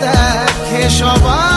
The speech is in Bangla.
দেখে সবাই